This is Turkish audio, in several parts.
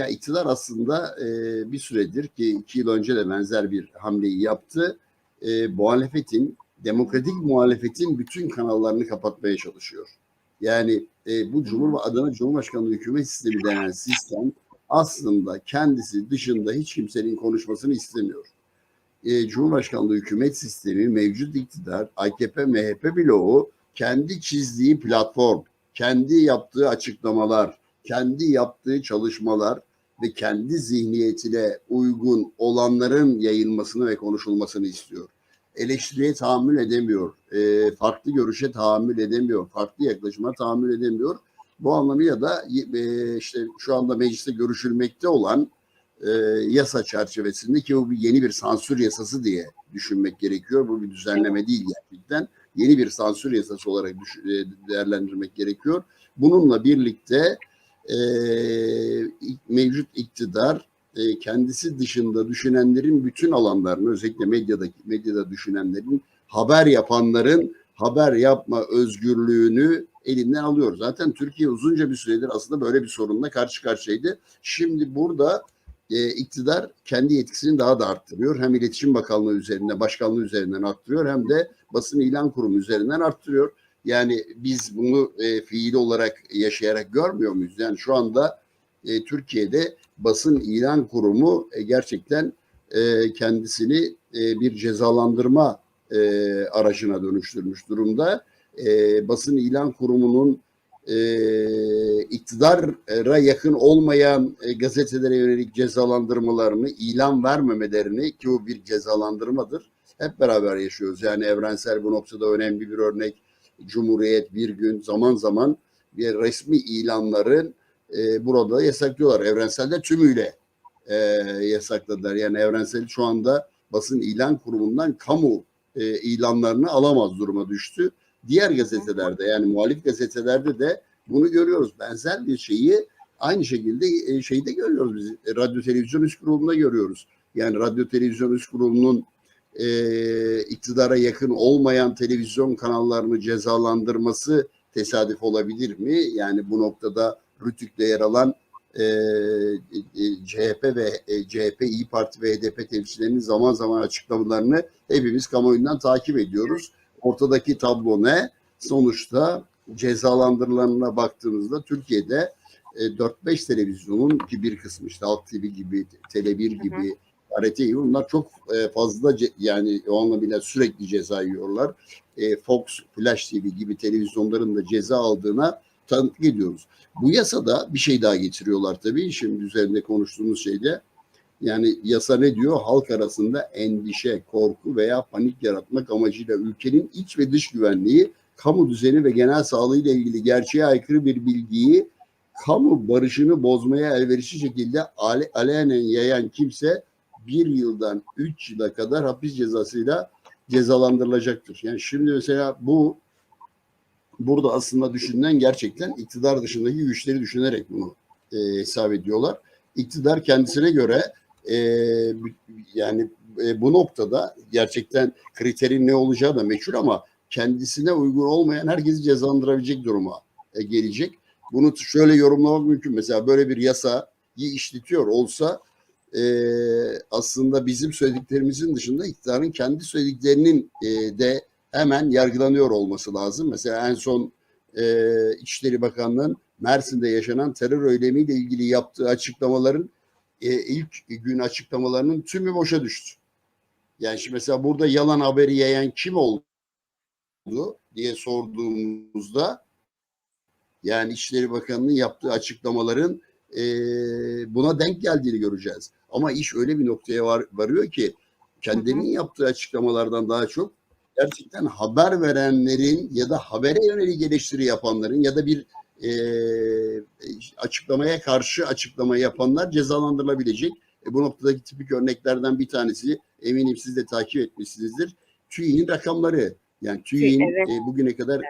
ya iktidar aslında e, bir süredir ki iki yıl önce de benzer bir hamleyi yaptı. E, muhalefetin, demokratik muhalefetin bütün kanallarını kapatmaya çalışıyor. Yani e, bu Cumhur Adana Cumhurbaşkanlığı hükümet sistemi denen sistem aslında kendisi dışında hiç kimsenin konuşmasını istemiyor. E, Cumhurbaşkanlığı hükümet sistemi, mevcut iktidar, AKP, MHP bloğu kendi çizdiği platform, kendi yaptığı açıklamalar, kendi yaptığı çalışmalar ve kendi zihniyetine uygun olanların yayılmasını ve konuşulmasını istiyor. Eleştiriye tahammül edemiyor, e, farklı görüşe tahammül edemiyor, farklı yaklaşıma tahammül edemiyor. Bu anlamıyla da e, işte şu anda mecliste görüşülmekte olan e, yasa çerçevesinde ki bu bir yeni bir sansür yasası diye düşünmek gerekiyor. Bu bir düzenleme değil gerçekten. Yeni bir sansür yasası olarak düş, e, değerlendirmek gerekiyor. Bununla birlikte e, mevcut iktidar e, kendisi dışında düşünenlerin bütün alanlarını özellikle medyadaki medyada düşünenlerin haber yapanların haber yapma özgürlüğünü elinden alıyor. Zaten Türkiye uzunca bir süredir aslında böyle bir sorunla karşı karşıyaydı. Şimdi burada e, iktidar kendi yetkisini daha da arttırıyor. Hem İletişim Bakanlığı üzerinden, Başkanlığı üzerinden arttırıyor hem de basın ilan kurumu üzerinden arttırıyor. Yani biz bunu e, fiili olarak yaşayarak görmüyor muyuz? Yani şu anda e, Türkiye'de basın ilan kurumu e, gerçekten e, kendisini e, bir cezalandırma e, aracına dönüştürmüş durumda. E, basın ilan kurumunun e, iktidara yakın olmayan e, gazetelere yönelik cezalandırmalarını, ilan vermemelerini ki o bir cezalandırmadır. Hep beraber yaşıyoruz. Yani evrensel bu noktada önemli bir örnek. Cumhuriyet bir gün zaman zaman bir resmi ilanların e, burada yasaklıyorlar. Evrenselde tümüyle e, yasakladılar. Yani evrensel şu anda basın ilan kurumundan kamu e, ilanlarını alamaz duruma düştü. Diğer gazetelerde yani muhalif gazetelerde de bunu görüyoruz. Benzer bir şeyi aynı şekilde e, şeyde görüyoruz biz. E, radyo Televizyon Üst Kurulu'nda görüyoruz. Yani Radyo Televizyon Üst Kurulu'nun e, iktidara yakın olmayan televizyon kanallarını cezalandırması tesadüf olabilir mi? Yani bu noktada Rütük'te yer alan e, e, CHP ve e, CHP, İyi Parti ve HDP temsilcilerinin zaman zaman açıklamalarını hepimiz kamuoyundan takip ediyoruz. Ortadaki tablo ne? Sonuçta cezalandırılanına baktığımızda Türkiye'de e, 4-5 televizyonun ki bir kısmı işte Halk TV gibi, Tele1 gibi, TRT gibi bunlar çok e, fazla yani o anlamıyla sürekli ceza yiyorlar. E, Fox, Flash TV gibi televizyonların da ceza aldığına tanıklık ediyoruz. Bu yasada bir şey daha getiriyorlar tabii. Şimdi üzerinde konuştuğumuz şeyde yani yasa ne diyor? Halk arasında endişe, korku veya panik yaratmak amacıyla ülkenin iç ve dış güvenliği, kamu düzeni ve genel sağlığı ile ilgili gerçeğe aykırı bir bilgiyi kamu barışını bozmaya elverişli şekilde ale, alenen yayan kimse bir yıldan üç yıla kadar hapis cezasıyla cezalandırılacaktır. Yani şimdi mesela bu burada aslında düşünülen gerçekten iktidar dışındaki güçleri düşünerek bunu e, hesap ediyorlar. İktidar kendisine göre e, yani e, bu noktada gerçekten kriterin ne olacağı da meçhul ama kendisine uygun olmayan herkesi cezalandırabilecek duruma e, gelecek. Bunu şöyle yorumlamak mümkün. Mesela böyle bir yasayı işletiyor olsa e, aslında bizim söylediklerimizin dışında iktidarın kendi söylediklerinin e, de hemen yargılanıyor olması lazım. Mesela en son e, İçişleri Bakanlığı'nın Mersin'de yaşanan terör eylemiyle ilgili yaptığı açıklamaların e, ilk gün açıklamalarının tümü boşa düştü. Yani şimdi mesela burada yalan haberi yayan kim oldu diye sorduğumuzda yani İçişleri Bakanı'nın yaptığı açıklamaların e, buna denk geldiğini göreceğiz. Ama iş öyle bir noktaya var, varıyor ki kendinin yaptığı açıklamalardan daha çok gerçekten haber verenlerin ya da habere yönelik eleştiri yapanların ya da bir e, açıklamaya karşı açıklama yapanlar cezalandırılabilecek. E, bu noktadaki tipik örneklerden bir tanesi eminim siz de takip etmişsinizdir. TÜİ'nin rakamları yani TÜİ'nin evet. e, bugüne kadar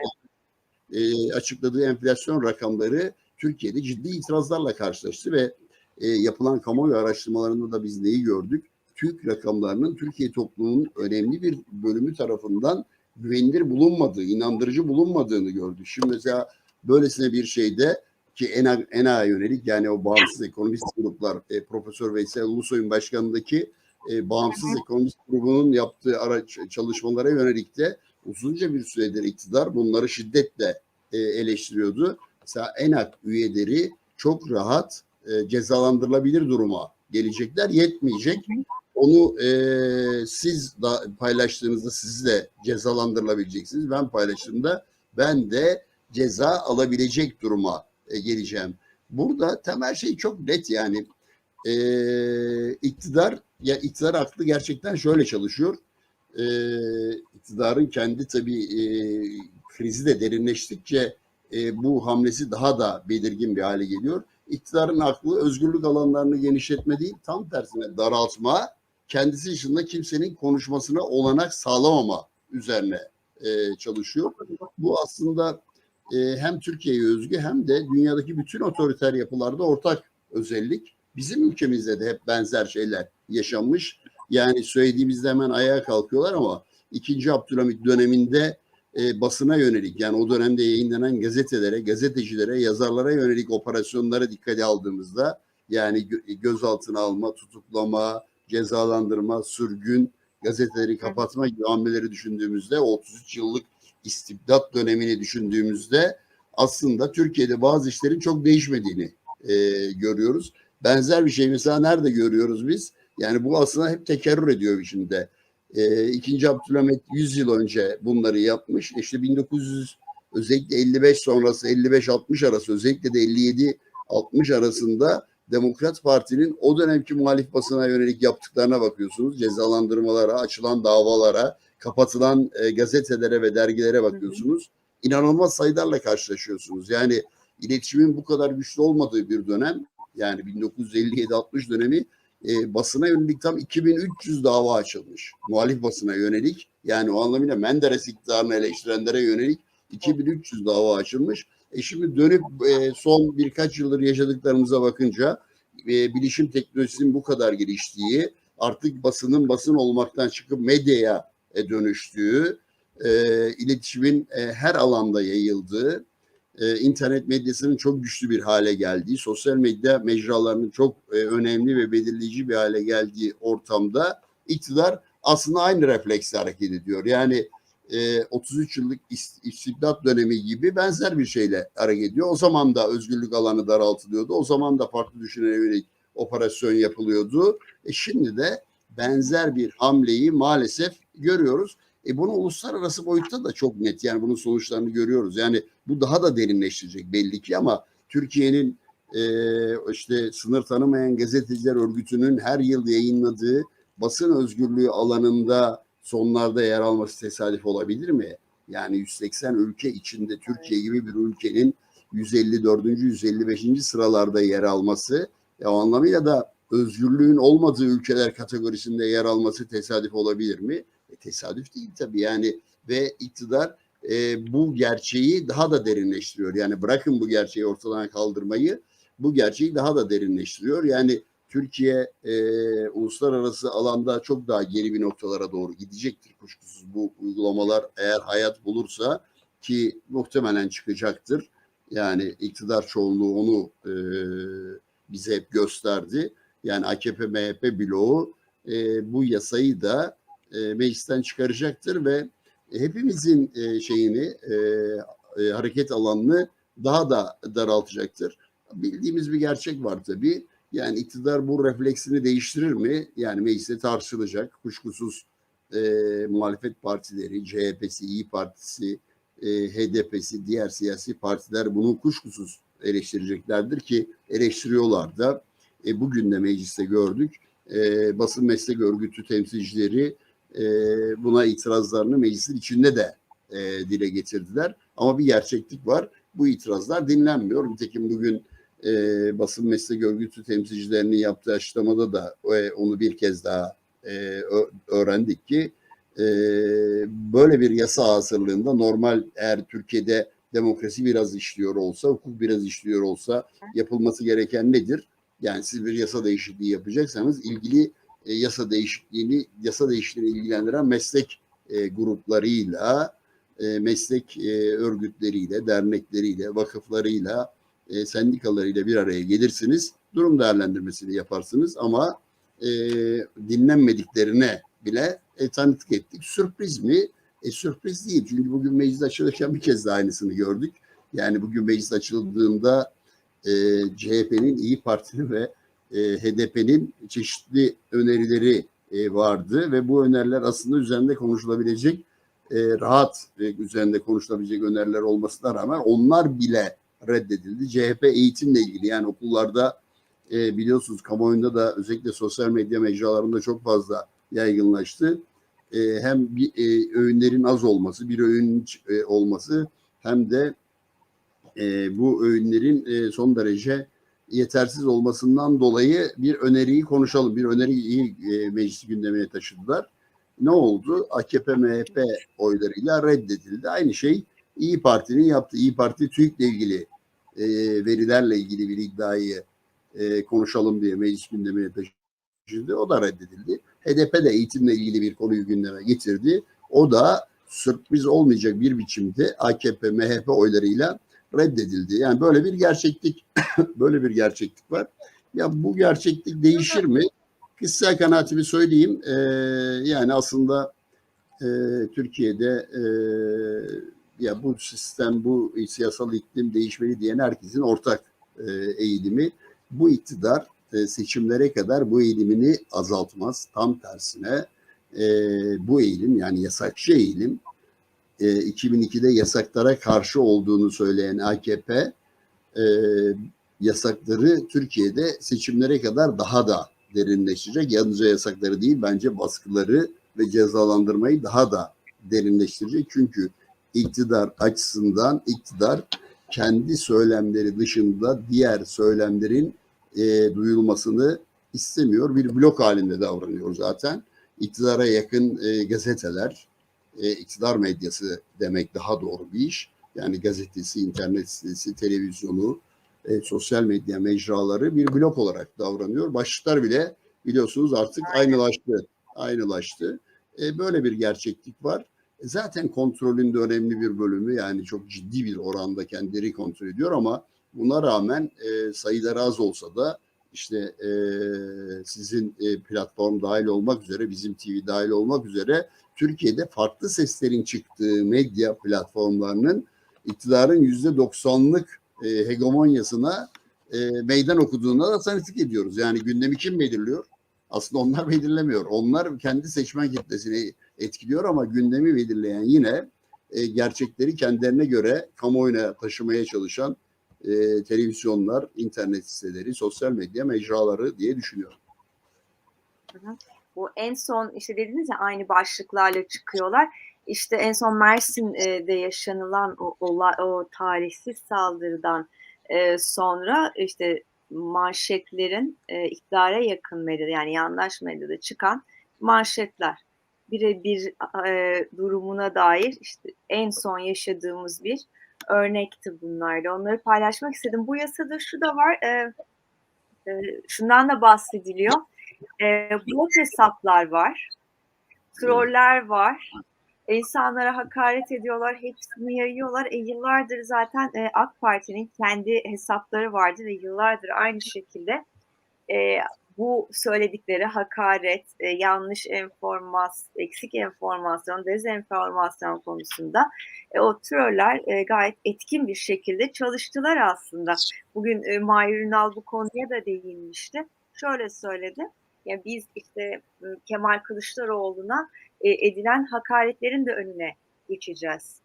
e, açıkladığı enflasyon rakamları Türkiye'de ciddi itirazlarla karşılaştı ve e, yapılan kamuoyu araştırmalarında da biz neyi gördük? TÜİK rakamlarının Türkiye toplumunun önemli bir bölümü tarafından güvenilir bulunmadığı, inandırıcı bulunmadığını gördük. Şimdi mesela böylesine bir şeyde ki ENA, ENA yönelik yani o bağımsız ekonomist gruplar e, Profesör Veysel Ulusoy'un başkanındaki e, bağımsız ekonomist grubunun yaptığı araç çalışmalara yönelik de uzunca bir süredir iktidar bunları şiddetle e, eleştiriyordu. Mesela ENAK üyeleri çok rahat e, cezalandırılabilir duruma gelecekler. Yetmeyecek. Onu e, siz da paylaştığınızda siz de cezalandırılabileceksiniz. Ben paylaştığımda ben de ceza alabilecek duruma e, geleceğim. Burada temel şey çok net yani e, iktidar ya iktidar aklı gerçekten şöyle çalışıyor. E, iktidarın kendi tabii e, krizi de derinleştikçe e, bu hamlesi daha da belirgin bir hale geliyor. İktidarın aklı özgürlük alanlarını genişletme değil, tam tersine daraltma, kendisi dışında kimsenin konuşmasına olanak sağlamama üzerine e, çalışıyor. Bu aslında e, hem Türkiye'ye özgü hem de dünyadaki bütün otoriter yapılarda ortak özellik. Bizim ülkemizde de hep benzer şeyler yaşanmış. Yani söylediğimizde hemen ayağa kalkıyorlar ama ikinci Abdülhamit döneminde e, basına yönelik yani o dönemde yayınlanan gazetelere, gazetecilere, yazarlara yönelik operasyonlara dikkate aldığımızda yani gö- gözaltına alma, tutuklama, cezalandırma, sürgün, gazeteleri kapatma gibi hamleleri düşündüğümüzde o 33 yıllık istibdat dönemini düşündüğümüzde aslında Türkiye'de bazı işlerin çok değişmediğini e, görüyoruz. Benzer bir şey mesela nerede görüyoruz biz? Yani bu aslında hep tekerrür ediyor içinde. E, İkinci Abdülhamit 100 yıl önce bunları yapmış. İşte 1900 özellikle 55 sonrası 55-60 arası özellikle de 57-60 arasında Demokrat Parti'nin o dönemki muhalif basına yönelik yaptıklarına bakıyorsunuz. Cezalandırmalara, açılan davalara, kapatılan e, gazetelere ve dergilere bakıyorsunuz. İnanılmaz sayılarla karşılaşıyorsunuz. Yani iletişimin bu kadar güçlü olmadığı bir dönem yani 1957-60 dönemi e, basına yönelik tam 2300 dava açılmış. Muhalif basına yönelik yani o anlamıyla Menderes iktidarını eleştirenlere yönelik 2300 dava açılmış. E şimdi dönüp e, son birkaç yıldır yaşadıklarımıza bakınca e, bilişim teknolojisinin bu kadar geliştiği, artık basının basın olmaktan çıkıp medyaya e, dönüştüğü, e, iletişimin e, her alanda yayıldığı, e, internet medyasının çok güçlü bir hale geldiği, sosyal medya mecralarının çok e, önemli ve belirleyici bir hale geldiği ortamda iktidar aslında aynı refleksle hareket ediyor. Yani e, 33 yıllık ist- istibdat dönemi gibi benzer bir şeyle hareket ediyor. O zaman da özgürlük alanı daraltılıyordu. O zaman da farklı düşünene yönelik operasyon yapılıyordu. E şimdi de benzer bir hamleyi maalesef görüyoruz. E bunu uluslararası boyutta da çok net yani bunun sonuçlarını görüyoruz. Yani bu daha da derinleşecek belli ki ama Türkiye'nin e, işte sınır tanımayan gazeteciler örgütünün her yıl yayınladığı basın özgürlüğü alanında sonlarda yer alması tesadüf olabilir mi? Yani 180 ülke içinde Türkiye gibi bir ülkenin 154. 155. sıralarda yer alması e, o anlamıyla da özgürlüğün olmadığı ülkeler kategorisinde yer alması tesadüf olabilir mi? E, tesadüf değil tabii yani ve iktidar e, bu gerçeği daha da derinleştiriyor. Yani bırakın bu gerçeği ortadan kaldırmayı, bu gerçeği daha da derinleştiriyor. Yani Türkiye e, uluslararası alanda çok daha geri bir noktalara doğru gidecektir kuşkusuz bu uygulamalar eğer hayat bulursa ki muhtemelen çıkacaktır. Yani iktidar çoğunluğu onu e, bize hep gösterdi. Yani AKP MHP bloğu e, bu yasayı da e, meclisten çıkaracaktır ve hepimizin e, şeyini e, hareket alanını daha da daraltacaktır. Bildiğimiz bir gerçek var tabii. Yani iktidar bu refleksini değiştirir mi? Yani mecliste tartışılacak. Kuşkusuz e, muhalefet partileri, CHP'si, İyi Partisi, e, HDP'si, diğer siyasi partiler bunu kuşkusuz eleştireceklerdir ki eleştiriyorlar da. E, bugün de mecliste gördük. E, basın meslek örgütü temsilcileri e, buna itirazlarını meclisin içinde de e, dile getirdiler. Ama bir gerçeklik var. Bu itirazlar dinlenmiyor. Nitekim bugün e, basın meslek örgütü temsilcilerinin yaptığı açıklamada da e, onu bir kez daha e, öğrendik ki e, böyle bir yasa hazırlığında normal eğer Türkiye'de demokrasi biraz işliyor olsa, hukuk biraz işliyor olsa yapılması gereken nedir? Yani siz bir yasa değişikliği yapacaksanız ilgili e, yasa değişikliğini, yasa değişikliğini ilgilendiren meslek e, gruplarıyla, e, meslek e, örgütleriyle, dernekleriyle, vakıflarıyla e, sendikalarıyla bir araya gelirsiniz. Durum değerlendirmesini yaparsınız ama e, dinlenmediklerine bile e, tanıklık ettik. Sürpriz mi? E, sürpriz değil. Çünkü bugün meclis açılırken bir kez de aynısını gördük. Yani bugün meclis açıldığında e, CHP'nin, İyi Parti'nin ve e, HDP'nin çeşitli önerileri e, vardı ve bu öneriler aslında üzerinde konuşulabilecek e, rahat e, üzerinde konuşulabilecek öneriler olmasına rağmen onlar bile reddedildi. CHP eğitimle ilgili yani okullarda e, biliyorsunuz kamuoyunda da özellikle sosyal medya mecralarında çok fazla yaygınlaştı. E, hem bir e, öğünlerin az olması, bir öğün e, olması hem de e, bu öğünlerin e, son derece yetersiz olmasından dolayı bir öneriyi konuşalım. Bir öneriyi e, meclis gündemine taşıdılar. Ne oldu? AKP, MHP oylarıyla reddedildi. Aynı şey İyi Parti'nin yaptığı. İyi Parti TÜİK'le ilgili e, verilerle ilgili bir iddiayı e, konuşalım diye meclis gündemine taşıdı. O da reddedildi. HDP de eğitimle ilgili bir konuyu gündeme getirdi. O da sürpriz olmayacak bir biçimde AKP, MHP oylarıyla reddedildi. Yani böyle bir gerçeklik böyle bir gerçeklik var. Ya bu gerçeklik değişir mi? Kişisel kanaatimi söyleyeyim. Ee, yani aslında e, Türkiye'de e, ya bu sistem, bu siyasal iklim değişmeli diyen herkesin ortak e, eğilimi. Bu iktidar e, seçimlere kadar bu eğilimini azaltmaz. Tam tersine e, bu eğilim yani yasakçı eğilim e, 2002'de yasaklara karşı olduğunu söyleyen AKP e, yasakları Türkiye'de seçimlere kadar daha da derinleştirecek. Yalnızca yasakları değil bence baskıları ve cezalandırmayı daha da derinleştirecek. Çünkü iktidar açısından iktidar kendi söylemleri dışında diğer söylemlerin e, duyulmasını istemiyor. Bir blok halinde davranıyor zaten. İktidara yakın e, gazeteler, e, iktidar medyası demek daha doğru bir iş. Yani gazetesi, internet sitesi, televizyonu, e, sosyal medya mecraları bir blok olarak davranıyor. Başlıklar bile biliyorsunuz artık aynılaştı. Aynılaştı. E, böyle bir gerçeklik var. E, zaten kontrolün de önemli bir bölümü yani çok ciddi bir oranda kendileri kontrol ediyor ama buna rağmen e, sayıları az olsa da işte e, sizin e, platform dahil olmak üzere, bizim TV dahil olmak üzere Türkiye'de farklı seslerin çıktığı medya platformlarının iktidarın yüzde doksanlık e, hegemonyasına e, meydan okuduğuna da tanıklık ediyoruz. Yani gündemi kim belirliyor? Aslında onlar belirlemiyor. Onlar kendi seçmen kitlesini etkiliyor ama gündemi belirleyen yine e, gerçekleri kendilerine göre kamuoyuna taşımaya çalışan televizyonlar, internet siteleri, sosyal medya mecraları diye düşünüyorum. Hı. Bu en son işte dediniz ya aynı başlıklarla çıkıyorlar. İşte en son Mersin'de yaşanılan o, o, o tarihsiz saldırıdan e, sonra işte manşetlerin e, iktidara yakın medyada yani yandaş medyada çıkan manşetler birebir e, durumuna dair işte en son yaşadığımız bir örnekti bunlar da. Onları paylaşmak istedim. Bu yasada şu da var. E, e, şundan da bahsediliyor. E, bot hesaplar var. Troller var. İnsanlara hakaret ediyorlar. Hepsini yayıyorlar. E, yıllardır zaten e, AK Parti'nin kendi hesapları vardı ve yıllardır aynı şekilde e, bu söyledikleri hakaret, e, yanlış enformasyon, eksik enformasyon, dezenformasyon konusunda e, o troller e, gayet etkin bir şekilde çalıştılar aslında. Bugün e, Mahir Ünal bu konuya da değinmişti. Şöyle söyledi. Ya biz işte Kemal Kılıçdaroğlu'na e, edilen hakaretlerin de önüne geçeceğiz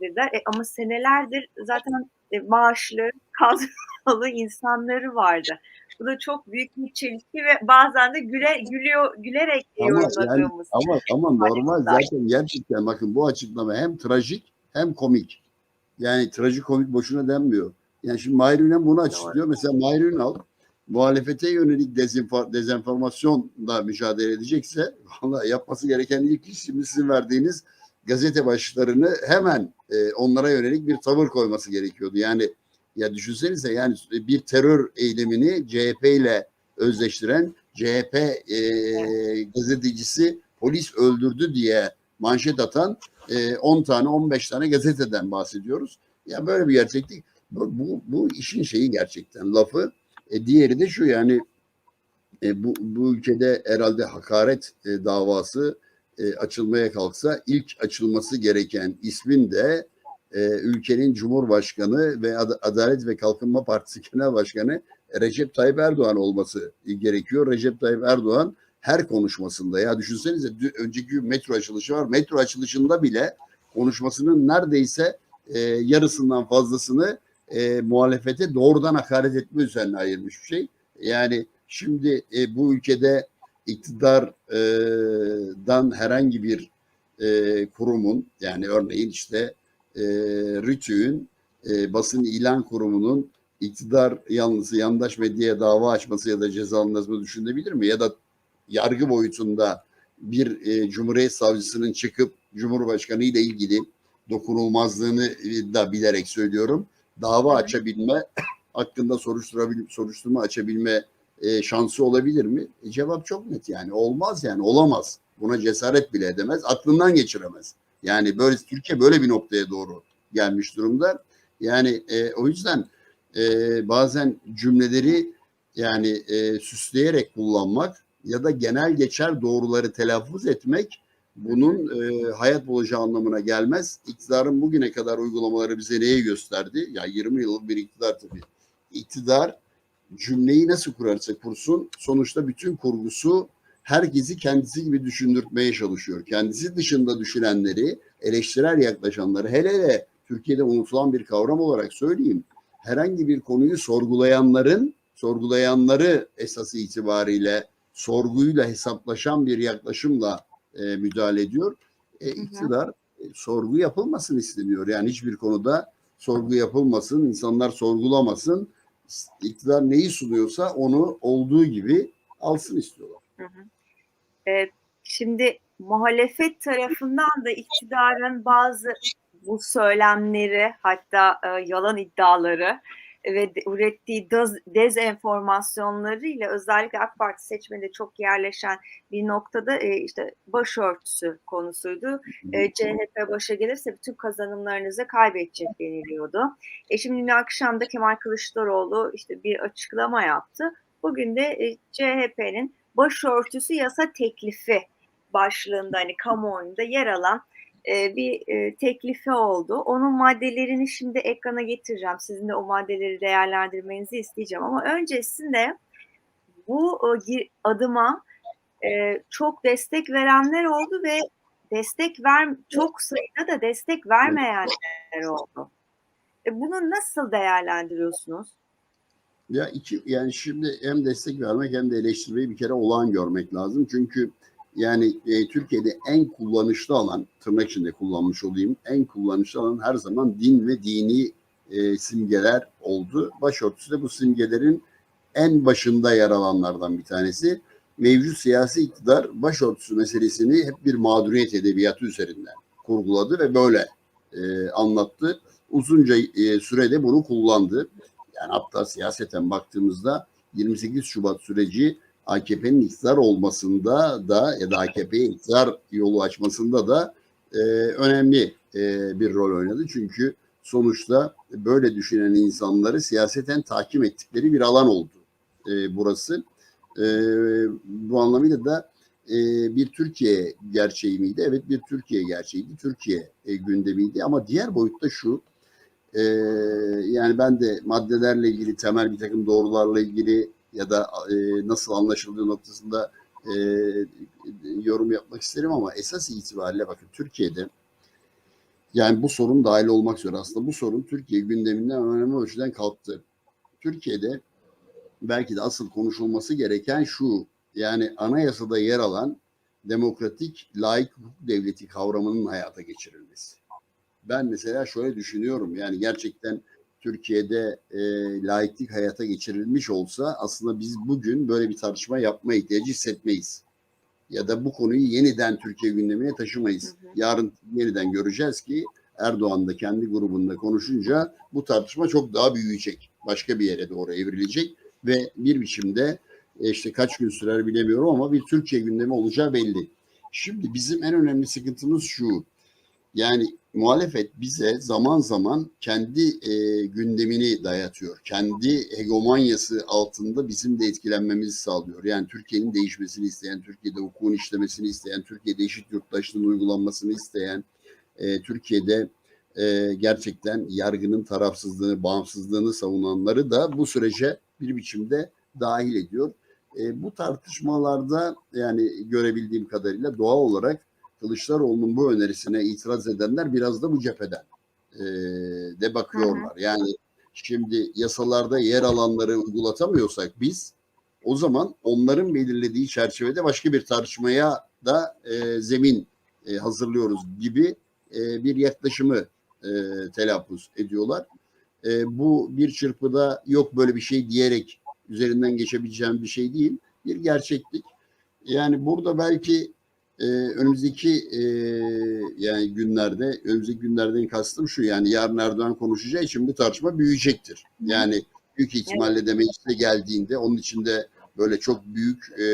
dediler. E, ama senelerdir zaten e, maaşlı, kadrolu insanları vardı. Bu da çok büyük bir çelişki ve bazen de güle, gülüyor, gülerek ama yorumladığımız. Yani, ama, ama normal zaten gerçekten bakın bu açıklama hem trajik hem komik. Yani trajik komik boşuna denmiyor. Yani şimdi Mahir Ünal bunu açıklıyor. Doğru. Mesela Mahir Ünal muhalefete yönelik dezinfor, dezenformasyonla mücadele edecekse vallahi yapması gereken ilk iş şimdi sizin verdiğiniz gazete başlıklarını hemen e, onlara yönelik bir tavır koyması gerekiyordu. Yani ya düşünsenize yani bir terör eylemini CHP ile özleştiren CHP e, gazetecisi polis öldürdü diye manşet atan e, 10 tane 15 tane gazeteden bahsediyoruz. Ya böyle bir gerçeklik. Bu, bu, bu işin şeyi gerçekten lafı. E, diğeri de şu yani e, bu, bu ülkede herhalde hakaret e, davası e, açılmaya kalksa ilk açılması gereken ismin de e, ülkenin Cumhurbaşkanı ve Ad- Adalet ve Kalkınma Partisi Genel Başkanı Recep Tayyip Erdoğan olması gerekiyor. Recep Tayyip Erdoğan her konuşmasında ya düşünsenize dü- önceki metro açılışı var. Metro açılışında bile konuşmasının neredeyse e, yarısından fazlasını e, muhalefete doğrudan hakaret etme üzerine ayırmış bir şey. Yani şimdi e, bu ülkede iktidardan herhangi bir e, kurumun yani örneğin işte e, RTÜK'ün e, basın ilan kurumunun iktidar yanlısı yandaş medyaya dava açması ya da cezalandırması düşünebilir mi? Ya da yargı boyutunda bir e, Cumhuriyet Savcısının çıkıp Cumhurbaşkanı ile ilgili dokunulmazlığını e, da bilerek söylüyorum. Dava açabilme, hakkında soruşturabil, soruşturma açabilme e, şansı olabilir mi? E, cevap çok net yani. Olmaz yani olamaz. Buna cesaret bile edemez. Aklından geçiremez. Yani böyle Türkiye böyle bir noktaya doğru gelmiş durumda. Yani e, o yüzden e, bazen cümleleri yani e, süsleyerek kullanmak ya da genel geçer doğruları telaffuz etmek bunun e, hayat bulacağı anlamına gelmez. İktidarın bugüne kadar uygulamaları bize neyi gösterdi? Ya 20 yıllık bir iktidar tabii. İktidar cümleyi nasıl kurarsa kursun sonuçta bütün kurgusu herkesi kendisi gibi düşündürtmeye çalışıyor. Kendisi dışında düşünenleri, eleştirel yaklaşanları hele hele Türkiye'de unutulan bir kavram olarak söyleyeyim. Herhangi bir konuyu sorgulayanların, sorgulayanları esası itibariyle sorguyla hesaplaşan bir yaklaşımla e, müdahale ediyor. E, iktidar e, sorgu yapılmasın isteniyor. Yani hiçbir konuda sorgu yapılmasın, insanlar sorgulamasın. İktidar neyi sunuyorsa onu olduğu gibi alsın istiyorlar. Hı hı. E, şimdi muhalefet tarafından da iktidarın bazı bu söylemleri hatta e, yalan iddiaları ve ürettiği dez, dezenformasyonlarıyla özellikle AK Parti seçmeninde çok yerleşen bir noktada e, işte başörtüsü konusuydu. E, CHP başa gelirse bütün kazanımlarınızı kaybedecek deniliyordu. E şimdi dün akşam da Kemal Kılıçdaroğlu işte bir açıklama yaptı. Bugün de e, CHP'nin başörtüsü yasa teklifi başlığında hani kamuoyunda yer alan bir teklifi oldu. Onun maddelerini şimdi ekrana getireceğim. Sizin de o maddeleri değerlendirmenizi isteyeceğim. Ama öncesinde bu adıma çok destek verenler oldu ve destek ver çok sayıda da destek vermeyenler oldu. E, bunu nasıl değerlendiriyorsunuz? Ya iki yani şimdi hem destek vermek hem de eleştirmeyi bir kere olağan görmek lazım. Çünkü yani e, Türkiye'de en kullanışlı alan, tırnak içinde kullanmış olayım, en kullanışlı alan her zaman din ve dini e, simgeler oldu. Başörtüsü de bu simgelerin en başında yer alanlardan bir tanesi. Mevcut siyasi iktidar başörtüsü meselesini hep bir mağduriyet edebiyatı üzerinden kurguladı ve böyle e, anlattı. Uzunca e, sürede bunu kullandı. Yani hatta siyaseten baktığımızda 28 Şubat süreci AKP'nin iktidar olmasında da ya da AKP'ye iktidar yolu açmasında da e, önemli e, bir rol oynadı. Çünkü sonuçta böyle düşünen insanları siyaseten tahkim ettikleri bir alan oldu e, burası. E, bu anlamıyla da e, bir Türkiye gerçeği miydi? Evet bir Türkiye gerçeğiydi. Türkiye e, gündemiydi ama diğer boyutta şu e, yani ben de maddelerle ilgili temel bir takım doğrularla ilgili ya da e, nasıl anlaşıldığı noktasında e, yorum yapmak isterim ama esas itibariyle bakın Türkiye'de yani bu sorun dahil olmak üzere aslında bu sorun Türkiye gündeminden önemli ölçüden kalktı. Türkiye'de belki de asıl konuşulması gereken şu yani anayasada yer alan demokratik laik hukuk devleti kavramının hayata geçirilmesi. Ben mesela şöyle düşünüyorum yani gerçekten Türkiye'de e, laiklik hayata geçirilmiş olsa aslında biz bugün böyle bir tartışma yapma ihtiyacı hissetmeyiz. Ya da bu konuyu yeniden Türkiye gündemine taşımayız. Hı hı. Yarın yeniden göreceğiz ki Erdoğan da kendi grubunda konuşunca bu tartışma çok daha büyüyecek. Başka bir yere doğru evrilecek ve bir biçimde e, işte kaç gün sürer bilemiyorum ama bir Türkiye gündemi olacağı belli. Şimdi bizim en önemli sıkıntımız şu. Yani muhalefet bize zaman zaman kendi e, gündemini dayatıyor. Kendi hegemonyası altında bizim de etkilenmemizi sağlıyor. Yani Türkiye'nin değişmesini isteyen, Türkiye'de hukukun işlemesini isteyen, Türkiye'de eşit yurttaşlığın uygulanmasını isteyen, e, Türkiye'de e, gerçekten yargının tarafsızlığını, bağımsızlığını savunanları da bu sürece bir biçimde dahil ediyor. E, bu tartışmalarda yani görebildiğim kadarıyla doğal olarak Kılıçdaroğlu'nun bu önerisine itiraz edenler biraz da bu cepheden e, de bakıyorlar. Yani şimdi yasalarda yer alanları uygulatamıyorsak biz o zaman onların belirlediği çerçevede başka bir tartışmaya da e, zemin e, hazırlıyoruz gibi e, bir yaklaşımı e, telaffuz ediyorlar. E, bu bir çırpıda yok böyle bir şey diyerek üzerinden geçebileceğim bir şey değil. Bir gerçeklik. Yani burada belki e, önümüzdeki e, yani günlerde, önümüzdeki günlerden kastım şu yani yarın Erdoğan konuşacağı için bu tartışma büyüyecektir. Yani büyük ihtimalle de meclise geldiğinde onun içinde böyle çok büyük e,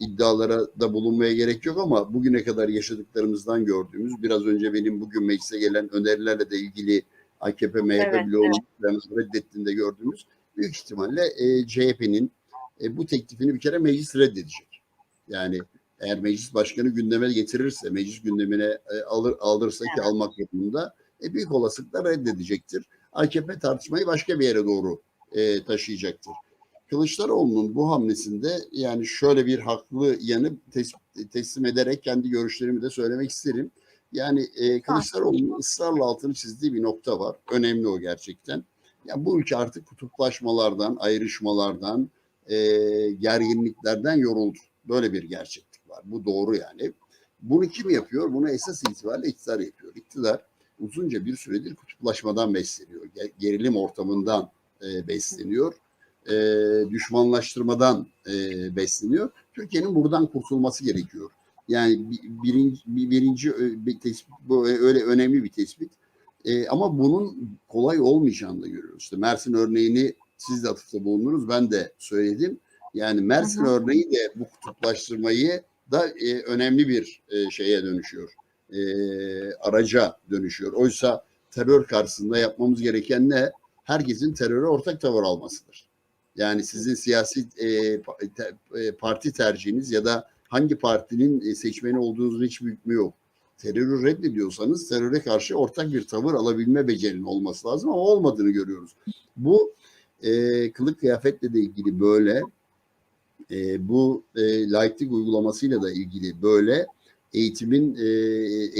iddialara da bulunmaya gerek yok ama bugüne kadar yaşadıklarımızdan gördüğümüz biraz önce benim bugün meclise gelen önerilerle de ilgili AKP, MHP Evet, bloğunun reddettiğinde gördüğümüz büyük ihtimalle e, CHP'nin e, bu teklifini bir kere meclis reddedecek. Yani eğer meclis başkanı gündeme getirirse, meclis gündemine e, alır aldırsa ki almak durumunda e, büyük olasılıkla reddedecektir. AKP tartışmayı başka bir yere doğru e, taşıyacaktır. Kılıçdaroğlu'nun bu hamlesinde yani şöyle bir haklı yanı tes- teslim ederek kendi görüşlerimi de söylemek isterim. Yani e, Kılıçdaroğlu'nun ısrarla altını çizdiği bir nokta var. Önemli o gerçekten. Ya bu ülke artık kutuplaşmalardan, ayrışmalardan, e, gerginliklerden yoruldu. Böyle bir gerçeklik var. Bu doğru yani. Bunu kim yapıyor? Bunu esas itibariyle iktidar yapıyor. İktidar uzunca bir süredir kutuplaşmadan besleniyor. Ge- Gerilim ortamından e, besleniyor. E, düşmanlaştırmadan e, besleniyor. Türkiye'nin buradan kurtulması gerekiyor. Yani bi- birinci, bir- birinci ö- bir tespit, bu öyle önemli bir tespit. E, ama bunun kolay olmayacağını da görüyoruz. İşte Mersin örneğini siz de atıfta bulundunuz. Ben de söyledim. Yani Mersin Hı hı. örneği de bu kutuplaştırmayı da e, önemli bir e, şeye dönüşüyor. E, araca dönüşüyor. Oysa terör karşısında yapmamız gereken ne? Herkesin teröre ortak tavır almasıdır. Yani sizin siyasi e, e, parti tercihiniz ya da hangi partinin e, seçmeni olduğunuzun hiçbir hükmü yok. Terörü reddediyorsanız teröre karşı ortak bir tavır alabilme becerinin olması lazım ama olmadığını görüyoruz. Bu e, kılık kıyafetle de ilgili böyle, e, bu e, laiklik uygulamasıyla da ilgili böyle, eğitimin e,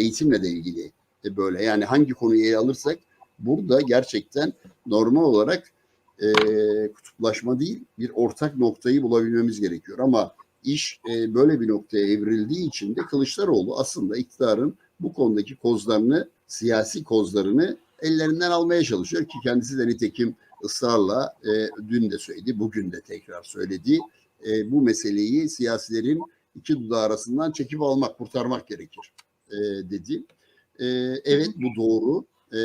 eğitimle de ilgili de böyle. Yani hangi konuyu ele alırsak burada gerçekten normal olarak e, kutuplaşma değil bir ortak noktayı bulabilmemiz gerekiyor. Ama iş e, böyle bir noktaya evrildiği için de Kılıçdaroğlu aslında iktidarın bu konudaki kozlarını, siyasi kozlarını ellerinden almaya çalışıyor ki kendisi de nitekim ısrarla e, dün de söyledi, bugün de tekrar söyledi. E, bu meseleyi siyasilerin iki dudağı arasından çekip almak, kurtarmak gerekir e, dedi. E, evet bu doğru. E,